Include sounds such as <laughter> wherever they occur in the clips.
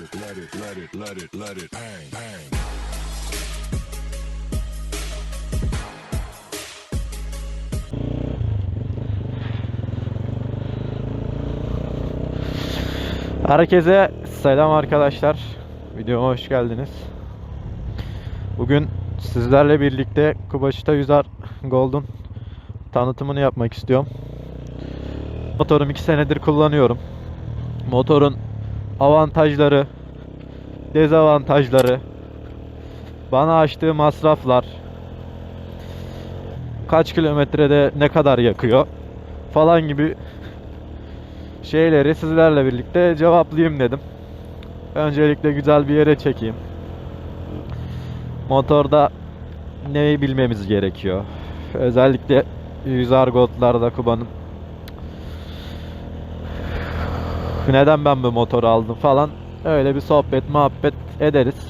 it, let it, let it, let it, let it, bang, bang. Herkese selam arkadaşlar. Videoma hoş geldiniz. Bugün sizlerle birlikte Kubaşita 100'er Gold'un tanıtımını yapmak istiyorum. Motorum 2 senedir kullanıyorum. Motorun avantajları, dezavantajları, bana açtığı masraflar, kaç kilometrede ne kadar yakıyor falan gibi şeyleri sizlerle birlikte cevaplayayım dedim. Öncelikle güzel bir yere çekeyim. Motorda neyi bilmemiz gerekiyor? Özellikle 100 argotlarda Kuba'nın neden ben bu motoru aldım falan öyle bir sohbet muhabbet ederiz.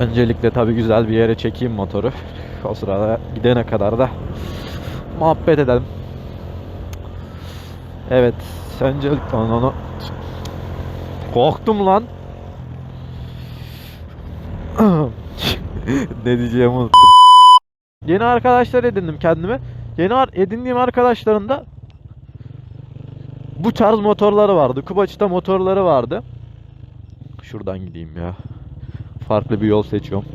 Öncelikle tabi güzel bir yere çekeyim motoru. O sırada gidene kadar da muhabbet edelim. Evet. Öncelikle onu. Korktum lan. <laughs> ne diyeceğimi unuttum. Yeni arkadaşlar edindim kendime. Yeni edindiğim arkadaşların da bu tarz motorları vardı. Kubaçita motorları vardı. Şuradan gideyim ya. Farklı bir yol seçiyorum.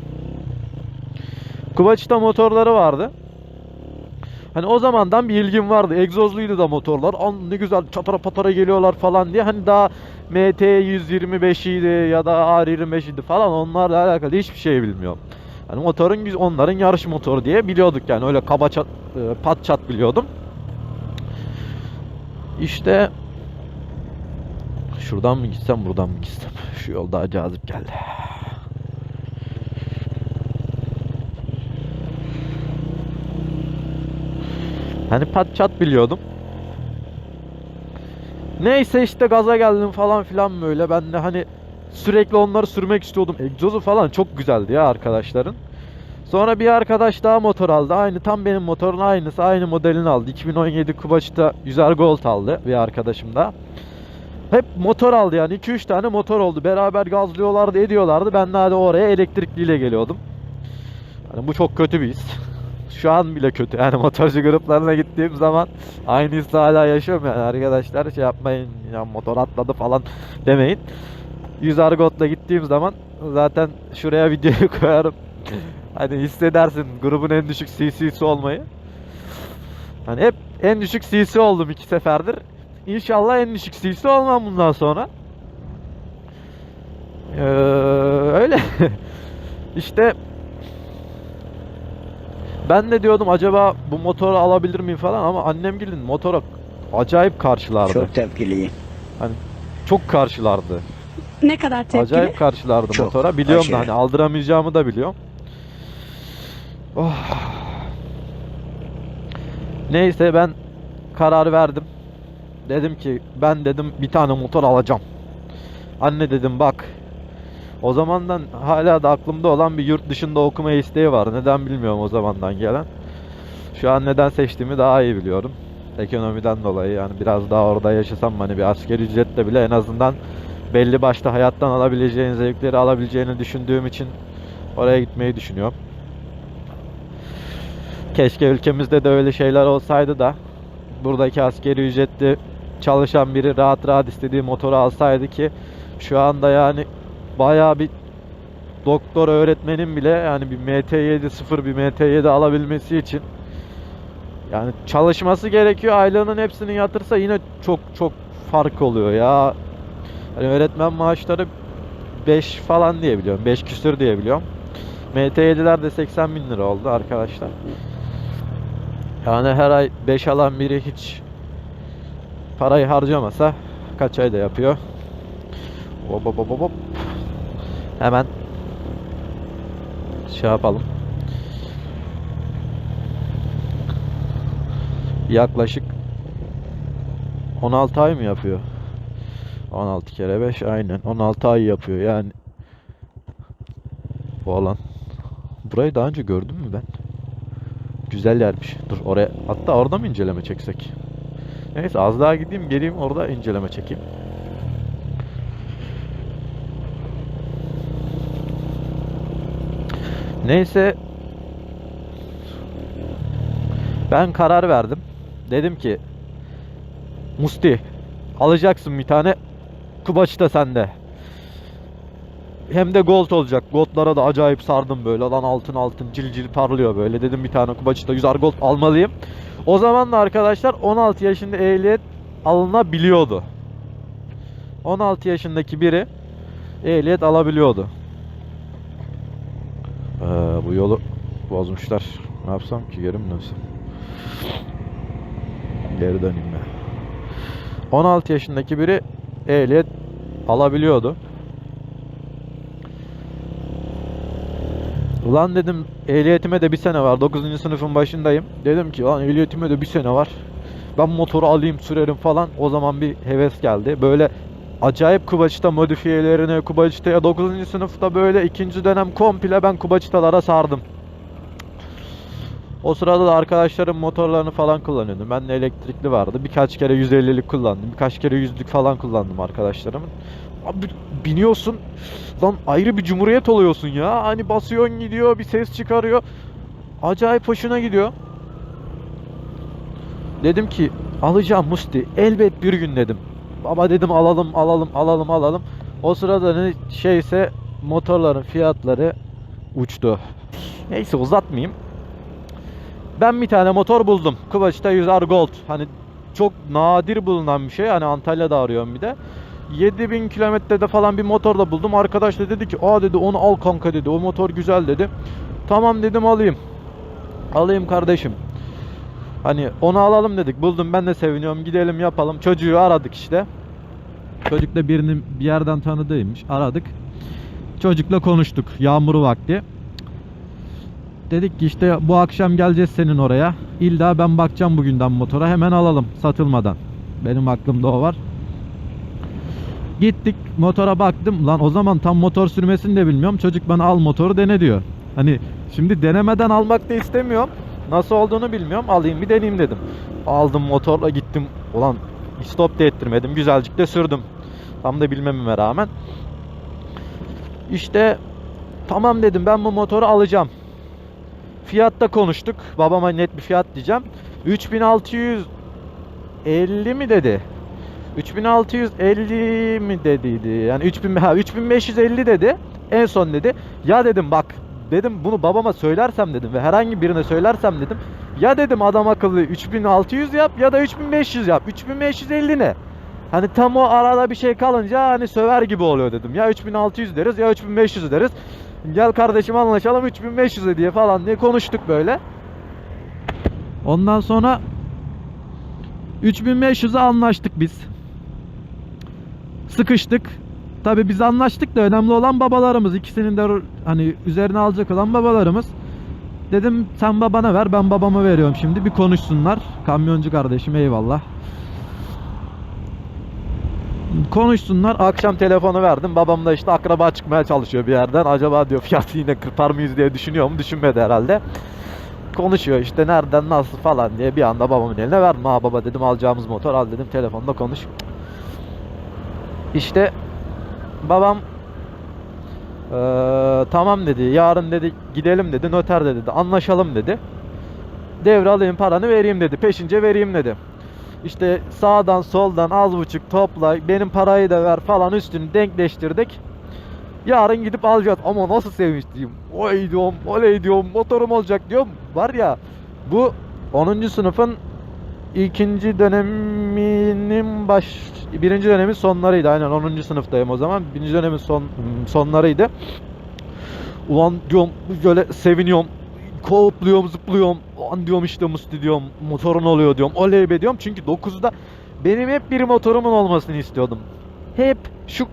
Kubaçita motorları vardı. Hani o zamandan bir ilgim vardı. Egzozluydu da motorlar. An ne güzel çatara patara geliyorlar falan diye. Hani daha MT 125'iydi ya da R25'iydi falan onlarla alakalı hiçbir şey bilmiyorum. Hani motorun onların yarış motoru diye biliyorduk yani öyle kaba çat, e, pat çat biliyordum. İşte şuradan mı gitsem buradan mı gitsem? Şu yol daha cazip geldi. Hani pat çat biliyordum. Neyse işte gaza geldim falan filan böyle. Ben de hani sürekli onları sürmek istiyordum. Egzozu falan çok güzeldi ya arkadaşların. Sonra bir arkadaş daha motor aldı. Aynı tam benim motorun aynısı. Aynı modelini aldı. 2017 Kubaç'ta 100'er Gold aldı bir arkadaşım da. Hep motor aldı yani. 2-3 tane motor oldu. Beraber gazlıyorlardı, ediyorlardı. Ben de hadi oraya elektrikliyle geliyordum. Hani bu çok kötü bir his. <laughs> Şu an bile kötü. Yani motorcu gruplarına gittiğim zaman aynı hissi hala yaşıyorum yani arkadaşlar. Şey yapmayın ya motor atladı falan demeyin. 100 argotla gittiğim zaman zaten şuraya <laughs> videoyu koyarım. Hani hissedersin grubun en düşük CC'si olmayı. Hani hep en düşük CC oldum iki seferdir. İnşallah en düşük CC olmam bundan sonra. Ee, öyle. <laughs> işte ben de diyordum acaba bu motoru alabilir miyim falan ama annem gelin motora acayip karşılardı. Çok tepkiliyim. Çok karşılardı. Ne kadar tepkili? Acayip karşılardı Çok, motora. Biliyorum da aşırı. hani aldıramayacağımı da biliyorum. Oh. Neyse ben karar verdim. Dedim ki ben dedim bir tane motor alacağım. Anne dedim bak. O zamandan hala da aklımda olan bir yurt dışında okuma isteği var. Neden bilmiyorum o zamandan gelen. Şu an neden seçtiğimi daha iyi biliyorum. Ekonomiden dolayı yani biraz daha orada yaşasam hani bir asgari ücretle bile en azından belli başta hayattan alabileceğin zevkleri alabileceğini düşündüğüm için oraya gitmeyi düşünüyorum. Keşke ülkemizde de öyle şeyler olsaydı da buradaki askeri ücretli çalışan biri rahat rahat istediği motoru alsaydı ki şu anda yani bayağı bir doktor öğretmenin bile yani bir MT7 sıfır bir MT7 alabilmesi için yani çalışması gerekiyor. Aylığının hepsini yatırsa yine çok çok fark oluyor ya. Hani öğretmen maaşları 5 falan diye biliyorum. 5 küsür diye biliyorum. MT7'ler de 80 bin lira oldu arkadaşlar. Yani her ay 5 alan biri hiç parayı harcamasa kaç ayda yapıyor? Hop hop hop hop. Hemen şey yapalım. Yaklaşık 16 ay mı yapıyor? 16 kere 5 aynen 16 ay yapıyor yani. Bu alan. Burayı daha önce gördüm mü ben? Güzel yermiş. Dur oraya. Hatta orada mı inceleme çeksek? Neyse az daha gideyim geleyim orada inceleme çekeyim. Neyse ben karar verdim. Dedim ki Musti alacaksın bir tane Kubaç da sende. Hem de gold olacak. Goldlara da acayip sardım böyle. Lan altın altın cil cil parlıyor böyle. Dedim bir tane Kubaç'ta 100 gold almalıyım. O zaman da arkadaşlar 16 yaşında ehliyet alınabiliyordu. 16 yaşındaki biri ehliyet alabiliyordu. Ee, bu yolu bozmuşlar. Ne yapsam ki geri mi dönsem? Geri döneyim ben. 16 yaşındaki biri ehliyet alabiliyordu. Ulan dedim ehliyetime de bir sene var. 9. sınıfın başındayım. Dedim ki lan ehliyetime de bir sene var. Ben motoru alayım sürerim falan. O zaman bir heves geldi. Böyle acayip Kubaçita modifiyelerine, Kubaçita'ya 9. sınıfta böyle ikinci dönem komple ben Kubaçitalara sardım. O sırada da arkadaşlarım motorlarını falan kullanıyordum. Ben de elektrikli vardı. Birkaç kere 150'lik kullandım. Birkaç kere 100'lük falan kullandım arkadaşlarımın. Abi biniyorsun. Lan ayrı bir cumhuriyet oluyorsun ya. Hani basıyorsun gidiyor, bir ses çıkarıyor. Acayip hoşuna gidiyor. Dedim ki alacağım Musti. Elbet bir gün dedim. Baba dedim alalım alalım alalım alalım. O sırada ne şeyse motorların fiyatları uçtu. Neyse uzatmayayım. Ben bir tane motor buldum. Kıvaç'ta 100R Gold. Hani çok nadir bulunan bir şey. Hani Antalya'da arıyorum bir de. 7000 kilometrede falan bir motor da buldum. Arkadaş da dedi ki aa dedi onu al kanka dedi. O motor güzel dedi. Tamam dedim alayım. Alayım kardeşim. Hani onu alalım dedik. Buldum ben de seviniyorum. Gidelim yapalım. Çocuğu aradık işte. Çocuk da birini bir yerden tanıdığıymış. Aradık. Çocukla konuştuk. Yağmuru vakti. Dedik ki işte bu akşam geleceğiz senin oraya. İlla ben bakacağım bugünden motora. Hemen alalım satılmadan. Benim aklımda o var. Gittik motora baktım. Lan o zaman tam motor sürmesini de bilmiyorum. Çocuk bana al motoru dene diyor. Hani şimdi denemeden almak da istemiyorum. Nasıl olduğunu bilmiyorum. Alayım bir deneyeyim dedim. Aldım motorla gittim. Ulan stop da ettirmedim. Güzelcik de sürdüm. Tam da bilmememe rağmen. İşte tamam dedim ben bu motoru alacağım. Fiyatta konuştuk. Babama net bir fiyat diyeceğim. 3650 mi dedi? 3650 mi dediydi? Yani 3000 ha 3550 dedi. En son dedi. Ya dedim bak dedim bunu babama söylersem dedim ve herhangi birine söylersem dedim. Ya dedim adam akıllı 3600 yap ya da 3500 yap. 3550 ne? Hani tam o arada bir şey kalınca hani söver gibi oluyor dedim. Ya 3600 deriz ya 3500 deriz. Gel kardeşim anlaşalım 3500 diye falan diye konuştuk böyle. Ondan sonra 3500'e anlaştık biz. Sıkıştık. Tabi biz anlaştık da önemli olan babalarımız. İkisinin de hani üzerine alacak olan babalarımız. Dedim sen babana ver ben babama veriyorum şimdi bir konuşsunlar. Kamyoncu kardeşim eyvallah. Konuşsunlar. Akşam telefonu verdim. Babam da işte akraba çıkmaya çalışıyor bir yerden. Acaba diyor fiyatı yine kırpar mıyız diye düşünüyor mu? Düşünmedi herhalde. Konuşuyor işte nereden nasıl falan diye bir anda babamın eline verdim. Ha baba dedim alacağımız motor al dedim telefonda konuş. İşte babam eee, tamam dedi. Yarın dedi gidelim dedi. Noter de dedi. Anlaşalım dedi. Devralayım paranı vereyim dedi. Peşince vereyim dedi. İşte sağdan soldan az buçuk topla benim parayı da ver falan üstünü denkleştirdik. Yarın gidip alacağız ama nasıl sevinçliyim. Oy diyorum, oley diyorum, motorum olacak diyorum. Var ya bu 10. sınıfın ikinci döneminin baş birinci dönemin sonlarıydı. Aynen 10. sınıftayım o zaman. Birinci dönemin son sonlarıydı. Ulan diyorum böyle seviniyorum. Kopluyorum, zıplıyorum. Ulan diyorum işte Musti diyorum. Motorun oluyor diyorum. Oley be diyorum. Çünkü 9'da benim hep bir motorumun olmasını istiyordum. Hep şu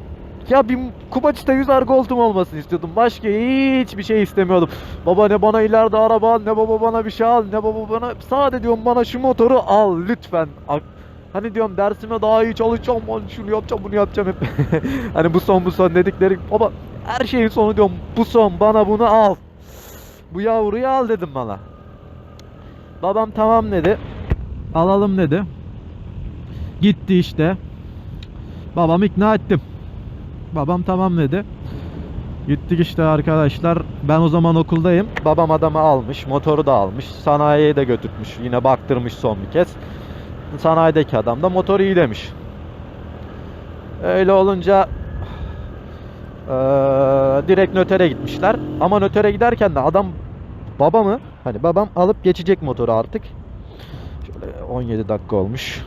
ya bir Kubaç'ta 100 argoltum olmasını istiyordum. Başka hiçbir şey istemiyordum. Baba ne bana ileride araba al, ne baba bana bir şey al, ne baba bana... Sade diyorum bana şu motoru al lütfen. Hani diyorum dersime daha iyi çalışacağım, şunu yapacağım, bunu yapacağım hep. <laughs> hani bu son bu son dedikleri baba her şeyin sonu diyorum bu son bana bunu al. Bu yavruyu al dedim bana. Babam tamam dedi. Alalım dedi. Gitti işte. Babam ikna ettim. Babam tamam dedi. Gittik işte arkadaşlar. Ben o zaman okuldayım. Babam adamı almış. Motoru da almış. Sanayiye de götürtmüş. Yine baktırmış son bir kez. Sanayideki adam da motor iyi demiş. Öyle olunca eee, direkt notere gitmişler. Ama notere giderken de adam babamı hani babam alıp geçecek motoru artık. Şöyle 17 dakika olmuş.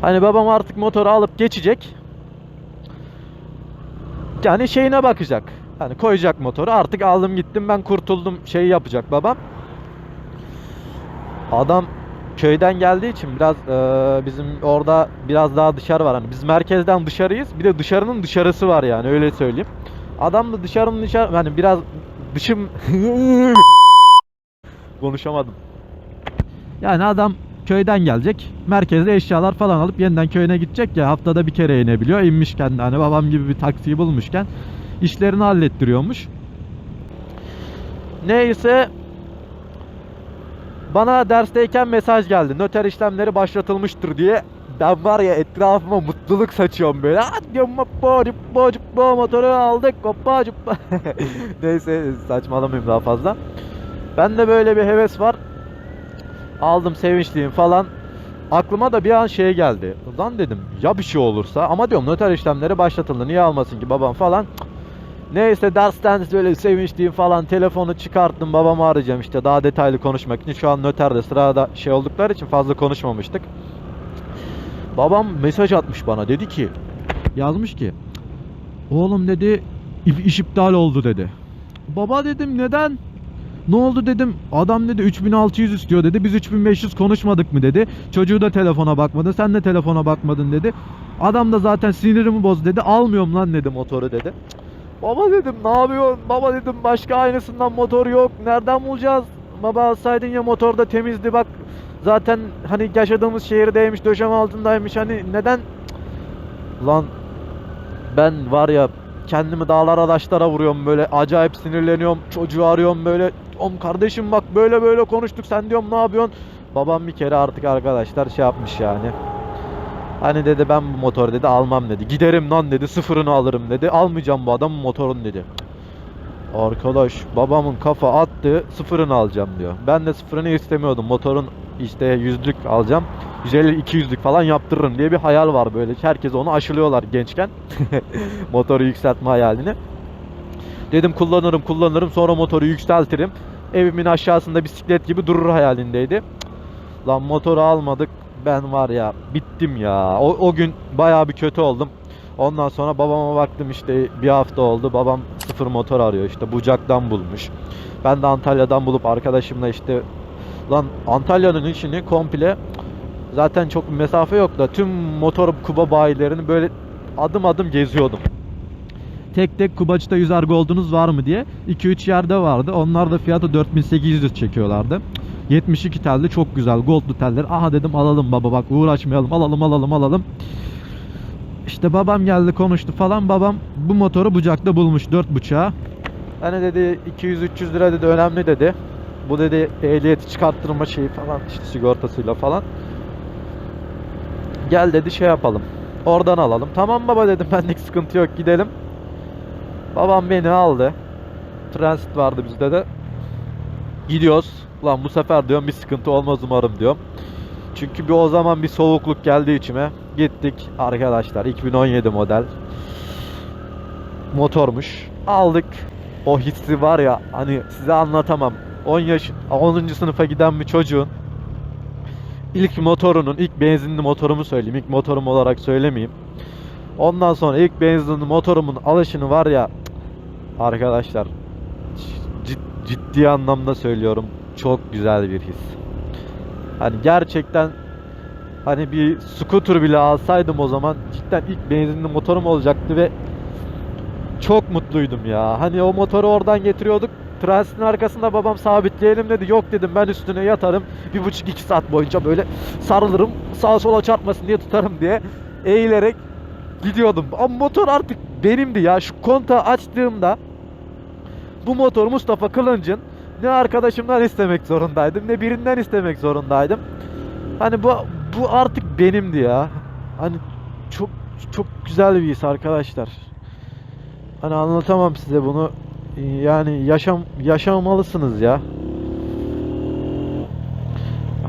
Hani babam artık motoru alıp geçecek. Yani şeyine bakacak. Hani koyacak motoru. Artık aldım gittim ben kurtuldum şey yapacak babam. Adam köyden geldiği için biraz eee, bizim orada biraz daha dışarı var. Hani biz merkezden dışarıyız. Bir de dışarının dışarısı var yani öyle söyleyeyim. Adam da dışarının dışarı hani biraz dışım <laughs> konuşamadım. Yani adam köyden gelecek. Merkezde eşyalar falan alıp yeniden köyüne gidecek ya haftada bir kere inebiliyor. İnmişken de hani babam gibi bir taksiyi bulmuşken işlerini hallettiriyormuş. Neyse bana dersteyken mesaj geldi. Noter işlemleri başlatılmıştır diye. Ben var ya etrafıma mutluluk saçıyorum böyle. Diyorum, "Hoppa, cuppa, cuppa, motoru aldık. Hoppa. <laughs> Neyse saçmalamayayım daha fazla. Ben de böyle bir heves var. Aldım sevinçliyim falan. Aklıma da bir an şey geldi. Lan dedim ya bir şey olursa ama diyorum noter işlemleri başlatıldı. Niye almasın ki babam falan. Neyse dersten böyle sevinçliyim falan telefonu çıkarttım babamı arayacağım işte daha detaylı konuşmak için. Şu an noterde sırada şey oldukları için fazla konuşmamıştık. Babam mesaj atmış bana dedi ki yazmış ki oğlum dedi "iş- iş iptal oldu dedi. Baba dedim neden? Ne oldu dedim. Adam dedi 3600 istiyor dedi. Biz 3500 konuşmadık mı dedi. Çocuğu da telefona bakmadı. Sen de telefona bakmadın dedi. Adam da zaten sinirimi bozdu dedi. Almıyorum lan dedi motoru dedi. Baba dedim ne yapıyorsun? Baba dedim başka aynısından motor yok. Nereden bulacağız? Baba alsaydın ya motor da temizdi bak. Zaten hani yaşadığımız şehirdeymiş, döşeme altındaymış. Hani neden? Lan ben var ya kendimi dağlara taşlara vuruyorum böyle. Acayip sinirleniyorum. Çocuğu arıyorum böyle. Om kardeşim bak böyle böyle konuştuk. Sen diyorum ne yapıyorsun? Babam bir kere artık arkadaşlar şey yapmış yani. Hani dedi ben bu motoru dedi almam dedi. Giderim lan dedi. Sıfırını alırım dedi. Almayacağım bu adamın motorunu dedi. Arkadaş babamın kafa attı. Sıfırını alacağım diyor. Ben de sıfırını istemiyordum. Motorun işte yüzlük alacağım 150-200'lük falan yaptırırım diye bir hayal var böyle. Herkes onu aşılıyorlar gençken. <laughs> motoru yükseltme hayalini. Dedim kullanırım kullanırım sonra motoru yükseltirim. Evimin aşağısında bisiklet gibi durur hayalindeydi. Lan motoru almadık. Ben var ya bittim ya. O, o gün bayağı bir kötü oldum. Ondan sonra babama baktım işte bir hafta oldu. Babam sıfır motor arıyor işte bucaktan bulmuş. Ben de Antalya'dan bulup arkadaşımla işte lan Antalya'nın içini komple Zaten çok mesafe yok da tüm motor kuba bayilerini böyle adım adım geziyordum. Tek tek kubacıda 100 argo var mı diye 2-3 yerde vardı. Onlar da fiyatı 4800 çekiyorlardı. 72 telli çok güzel goldlu teller. Aha dedim alalım baba bak uğraşmayalım alalım alalım alalım. İşte babam geldi konuştu falan. Babam bu motoru bucakta bulmuş 4 buçağı. Hani dedi 200-300 lira dedi önemli dedi. Bu dedi ehliyeti çıkarttırma şeyi falan işte sigortasıyla falan. Gel dedi şey yapalım. Oradan alalım. Tamam baba dedim <laughs> benlik sıkıntı yok gidelim. Babam beni aldı. Transit vardı bizde de. Gidiyoruz. Lan bu sefer diyorum bir sıkıntı olmaz umarım diyorum. Çünkü bir o zaman bir soğukluk geldi içime. Gittik arkadaşlar 2017 model. Motormuş. Aldık. O hissi var ya hani size anlatamam. 10 yaş 10. sınıfa giden bir çocuğun ilk motorunun, ilk benzinli motorumu söyleyeyim. İlk motorum olarak söylemeyeyim. Ondan sonra ilk benzinli motorumun alışını var ya arkadaşlar cid- ciddi anlamda söylüyorum. Çok güzel bir his. Hani gerçekten hani bir scooter bile alsaydım o zaman cidden ilk benzinli motorum olacaktı ve çok mutluydum ya. Hani o motoru oradan getiriyorduk. Transitin arkasında babam sabitleyelim dedi. Yok dedim ben üstüne yatarım. Bir buçuk iki saat boyunca böyle sarılırım. Sağa sola çarpmasın diye tutarım diye. Eğilerek gidiyordum. Ama motor artık benimdi ya. Şu kontağı açtığımda bu motor Mustafa Kılınç'ın ne arkadaşımdan istemek zorundaydım ne birinden istemek zorundaydım. Hani bu bu artık benimdi ya. Hani çok çok güzel bir his arkadaşlar. Hani anlatamam size bunu. Yani yaşam yaşamalısınız ya.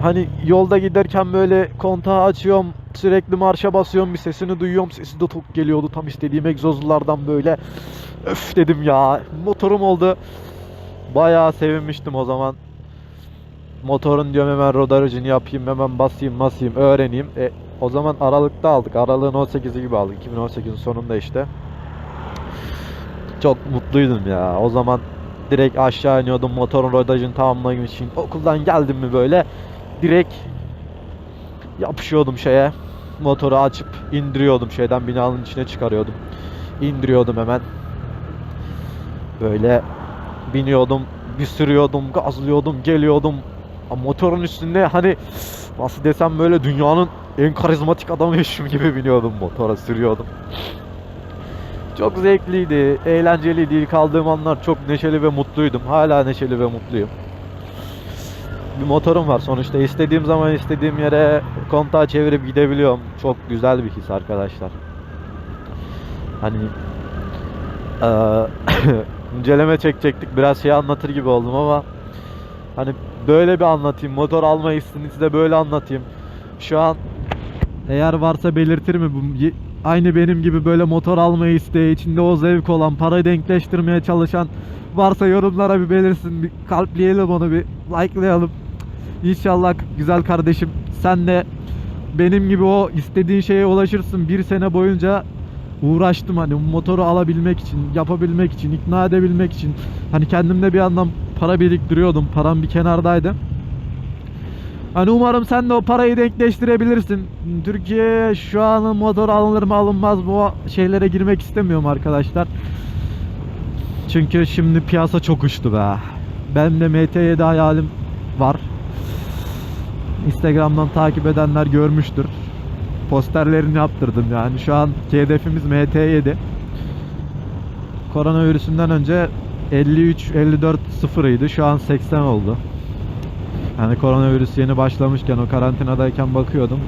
Hani yolda giderken böyle kontağı açıyorum, sürekli marşa basıyorum, bir sesini duyuyorum. Sesi de çok geliyordu tam istediğim egzozlardan böyle. Öf dedim ya. Motorum oldu. Bayağı sevinmiştim o zaman. Motorun diyorum hemen rod aracını yapayım, hemen basayım, basayım, öğreneyim. E, o zaman Aralık'ta aldık. Aralığın 18'i gibi aldık. 2018'in sonunda işte. Çok mutluydum ya. O zaman direkt aşağı iniyordum motorun rodajını tamamlamak için. Okuldan geldim mi böyle direkt yapışıyordum şeye. Motoru açıp indiriyordum şeyden binanın içine çıkarıyordum. İndiriyordum hemen. Böyle biniyordum, bir sürüyordum, gazlıyordum, geliyordum. Motorun üstünde hani nasıl desem böyle dünyanın en karizmatik adamıymışım gibi biniyordum motora sürüyordum. Çok zevkliydi, eğlenceliydi. İlk aldığım anlar çok neşeli ve mutluydum. Hala neşeli ve mutluyum. Bir motorum var sonuçta. istediğim zaman istediğim yere kontağı çevirip gidebiliyorum. Çok güzel bir his arkadaşlar. Hani eee, <laughs> inceleme çekecektik. Biraz şey anlatır gibi oldum ama hani böyle bir anlatayım. Motor alma hissini size böyle anlatayım. Şu an eğer varsa belirtir mi bu aynı benim gibi böyle motor almayı isteği içinde o zevk olan parayı denkleştirmeye çalışan varsa yorumlara bir belirsin. Bir kalpleyelim onu bir likelayalım. İnşallah güzel kardeşim sen de benim gibi o istediğin şeye ulaşırsın. Bir sene boyunca uğraştım hani motoru alabilmek için yapabilmek için ikna edebilmek için. Hani kendimde bir yandan para biriktiriyordum param bir kenardaydı Hani umarım sen de o parayı denkleştirebilirsin. Türkiye şu an motor alınır mı alınmaz o şeylere girmek istemiyorum arkadaşlar. Çünkü şimdi piyasa çok uçtu be. Benim de MT7 hayalim var. Instagram'dan takip edenler görmüştür. Posterlerini yaptırdım yani. Şu an hedefimiz MT7. Koronavirüsünden önce 53 54 sıfırıydı. Şu an 80 oldu. Yani koronavirüs yeni başlamışken o karantinadayken bakıyordum.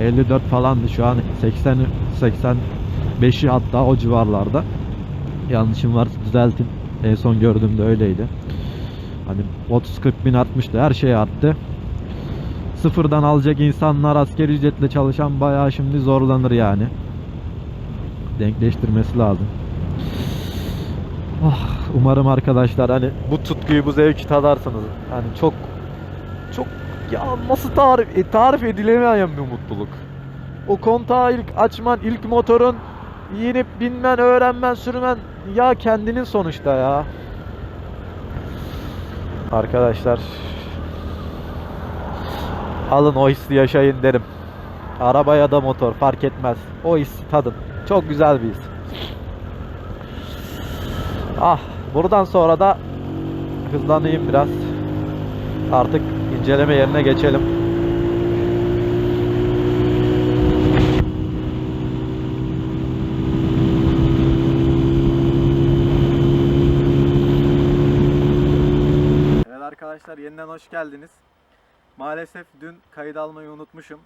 54 falandı şu an 80 85'i hatta o civarlarda. Yanlışım var düzeltin. En son gördüğümde öyleydi. Hani 30-40 bin artmıştı. Her şey arttı. Sıfırdan alacak insanlar askeri ücretle çalışan bayağı şimdi zorlanır yani. Denkleştirmesi lazım. Ah, umarım arkadaşlar hani bu tutkuyu bu zevki tadarsınız. Hani çok çok ya nasıl tarif e, tarif edilemeyen bir mutluluk. O kontağı ilk açman, ilk motorun yinip binmen, öğrenmen, sürmen ya kendinin sonuçta ya. Arkadaşlar alın o hissi yaşayın derim. Araba ya da motor fark etmez. O hissi tadın. Çok güzel bir his. Ah buradan sonra da hızlanayım biraz. Artık inceleme yerine geçelim. Evet arkadaşlar yeniden hoş geldiniz. Maalesef dün kayıt almayı unutmuşum.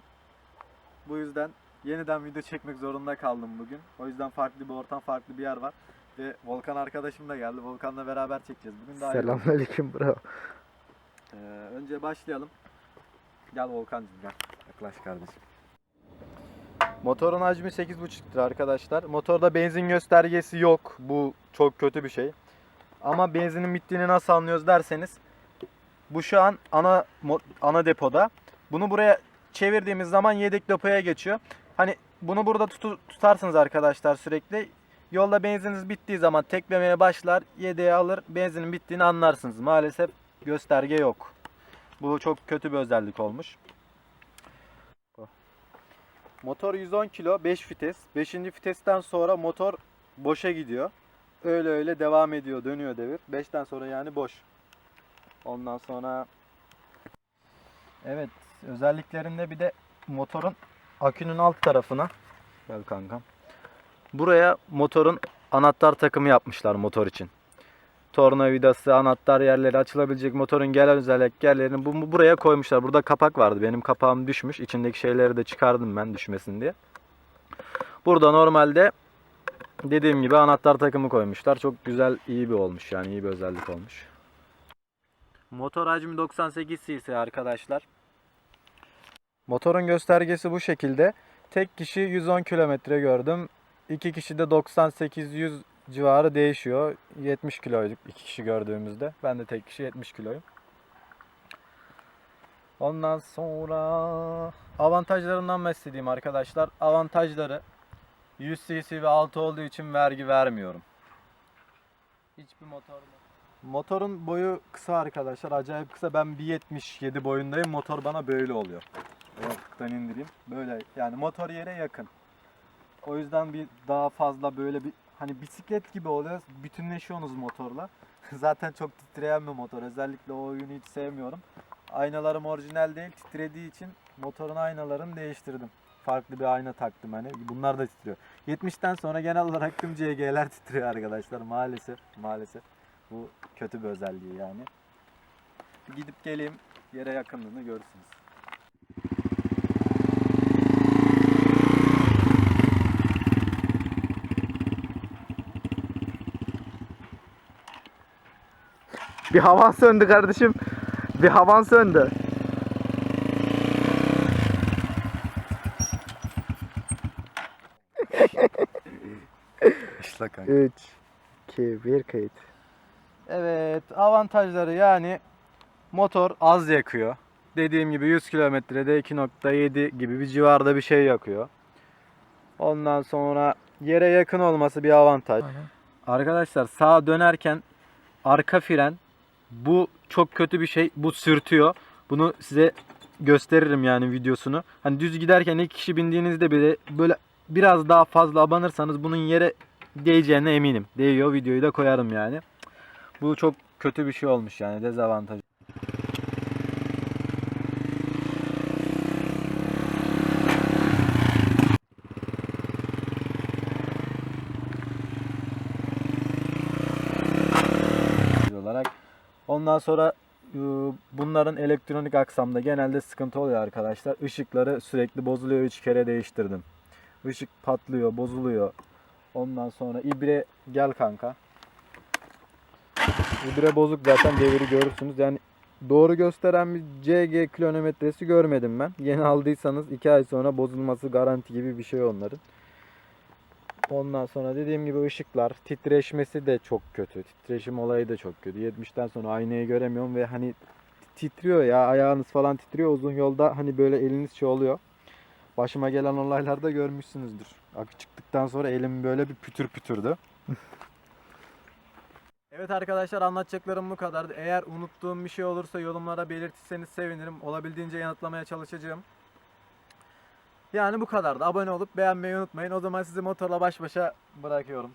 Bu yüzden yeniden video çekmek zorunda kaldım bugün. O yüzden farklı bir ortam, farklı bir yer var. Ve Volkan arkadaşım da geldi. Volkan'la beraber çekeceğiz. Bugün daha. Selamünaleyküm bro. Ee, önce başlayalım. Gel Volkan'cığım gel. Yaklaş kardeşim. Motorun hacmi 8.5 litre arkadaşlar. Motorda benzin göstergesi yok. Bu çok kötü bir şey. Ama benzinin bittiğini nasıl anlıyoruz derseniz bu şu an ana ana depoda. Bunu buraya çevirdiğimiz zaman yedek depoya geçiyor. Hani bunu burada tutu- tutarsınız arkadaşlar sürekli. Yolda benziniz bittiği zaman teklemeye başlar, yedeğe alır, benzinin bittiğini anlarsınız. Maalesef gösterge yok. Bu çok kötü bir özellik olmuş. Motor 110 kilo 5 vites. 5. vitesten sonra motor boşa gidiyor. Öyle öyle devam ediyor, dönüyor devir. 5'ten sonra yani boş. Ondan sonra Evet, özelliklerinde bir de motorun akünün alt tarafına gel kankam. Buraya motorun anahtar takımı yapmışlar motor için tornavidası, anahtar yerleri açılabilecek motorun gelen özellik yerlerini bu, bu- buraya koymuşlar. Burada kapak vardı. Benim kapağım düşmüş. İçindeki şeyleri de çıkardım ben düşmesin diye. Burada normalde dediğim gibi anahtar takımı koymuşlar. Çok güzel, iyi bir olmuş yani iyi bir özellik olmuş. Motor hacmi 98 cc arkadaşlar. Motorun göstergesi bu şekilde. Tek kişi 110 kilometre gördüm. İki kişi de 98-100 civarı değişiyor. 70 kiloyduk iki kişi gördüğümüzde. Ben de tek kişi 70 kiloyum. Ondan sonra avantajlarından bahsedeyim arkadaşlar. Avantajları 100 cc ve altı olduğu için vergi vermiyorum. Hiçbir motor Motorun boyu kısa arkadaşlar. Acayip kısa. Ben 1.77 boyundayım. Motor bana böyle oluyor. Yastıktan indireyim. Böyle yani motor yere yakın. O yüzden bir daha fazla böyle bir hani bisiklet gibi oluyor. Bütünleşiyorsunuz motorla. <laughs> Zaten çok titreyen bir motor. Özellikle o oyunu hiç sevmiyorum. Aynalarım orijinal değil. Titrediği için motorun aynalarını değiştirdim. Farklı bir ayna taktım hani. Bunlar da titriyor. 70'ten sonra genel olarak tüm CG'ler titriyor arkadaşlar. Maalesef. Maalesef. Bu kötü bir özelliği yani. Gidip geleyim. Yere yakınlığını görürsünüz. Bir havan söndü kardeşim. Bir havan söndü. İşte kanka. 3 2 1 kayıt. Evet avantajları yani motor az yakıyor. Dediğim gibi 100 kilometrede 2.7 gibi bir civarda bir şey yakıyor. Ondan sonra yere yakın olması bir avantaj. Arkadaşlar sağa dönerken arka fren bu çok kötü bir şey. Bu sürtüyor. Bunu size gösteririm yani videosunu. Hani düz giderken iki kişi bindiğinizde bile böyle biraz daha fazla abanırsanız bunun yere değeceğine eminim. Değiyor videoyu da koyarım yani. Bu çok kötü bir şey olmuş yani dezavantaj. olarak. Ondan sonra e, bunların elektronik aksamda genelde sıkıntı oluyor arkadaşlar. Işıkları sürekli bozuluyor. 3 kere değiştirdim. Işık patlıyor, bozuluyor. Ondan sonra ibre gel kanka. İbre bozuk zaten deviri görürsünüz. Yani doğru gösteren bir CG kilometresi görmedim ben. Yeni aldıysanız 2 ay sonra bozulması garanti gibi bir şey onların. Ondan sonra dediğim gibi ışıklar, titreşmesi de çok kötü. Titreşim olayı da çok kötü. 70'ten sonra aynayı göremiyorum ve hani titriyor ya ayağınız falan titriyor uzun yolda hani böyle eliniz şey oluyor. Başıma gelen olaylarda görmüşsünüzdür. Akü çıktıktan sonra elim böyle bir pütür pütürdü. <laughs> Evet arkadaşlar anlatacaklarım bu kadardı. Eğer unuttuğum bir şey olursa yorumlara belirtirseniz sevinirim. Olabildiğince yanıtlamaya çalışacağım. Yani bu kadardı. Abone olup beğenmeyi unutmayın. O zaman sizi motorla baş başa bırakıyorum.